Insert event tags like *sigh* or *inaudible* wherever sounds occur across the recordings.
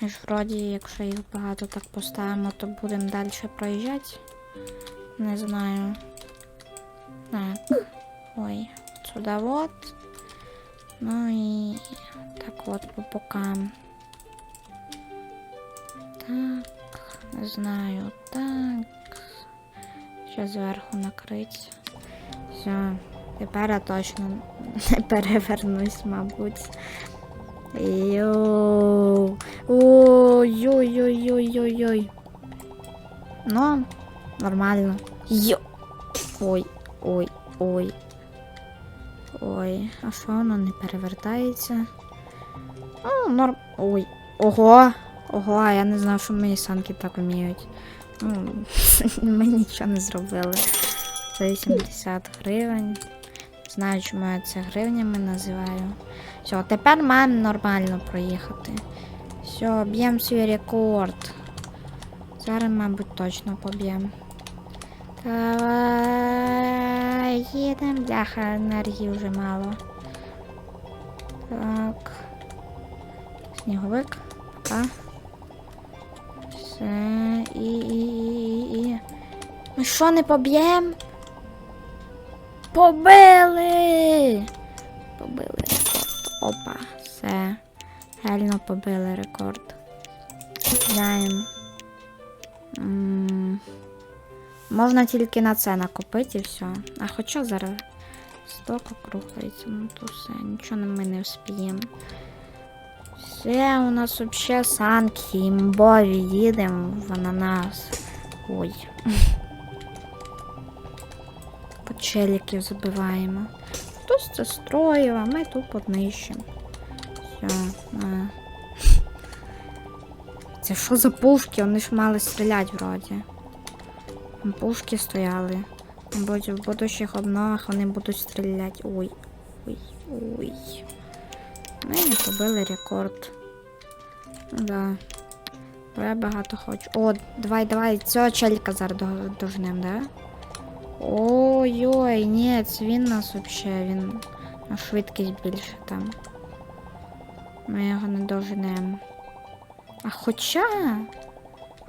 Ми ж вроді, якщо їх багато так поставимо, то будемо далі проїжджати. Не знаю. Так. Ой, сюди от. Ну і так от по бокам. Так, не знаю, так. Ще зверху накрить. Все, тепер я точно *laughs* не перевернусь, мабуть. Йоу. Ой-ой-ой-ой-ой-ой. Ну, нормально. Йо. Ой, ой, ой. Ой, а що воно не перевертається? Ну, норм. Ой. Ого! Ого, я не знав, що мої санки так вміють. Ну, *laughs* ми нічого не зробили. 80 гривень. Знаю, чому я це гривнями називаю. Все, тепер маємо нормально проїхати. Все, б'ємо свій рекорд. Зараз, мабуть, точно поб'ємо. Давай, їдемо, бляха, енергії вже мало. Так. Сніговик. Пока. Все. І, і, і, і. Ми що, не поб'ємо? Побили! Побили. Опа, все. Реально побили рекорд. Гляємо. Можна тільки на це накопити і все. А хоча зараз сток округлиться, ну то все, нічого ми не вспіємо. Все, у нас взагалі санки імбові їдемо в ананас. Ой. По челіків забиваємо. Хтось це строїв, а ми тупо нищимо. Це що за пушки? Вони ж мали стріляти вроді. Пушки стояли. Мабуть, в будущих обновах вони будуть стріляти. Ой, ой, ой. Ми не побили рекорд. Ну да. Бо я багато хочу. О, давай, давай, цього челіка зараз дожнем, да? Ой-ой, ні, він нас вообще, він на швидкість більше там. Ми його не доженемо. А хоча.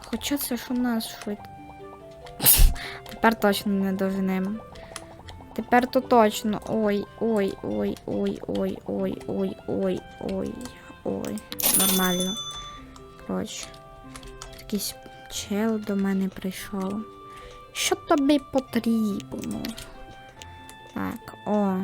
Хоча це ж у нас швидко. *laughs* Тепер точно не доженемо. Тепер то точно. Ой, ой, ой, ой, ой, ой, ой, ой, ой, ой. Нормально. Коротше. Якийсь чел до мене прийшов. Що тобі потрібно? Так, о.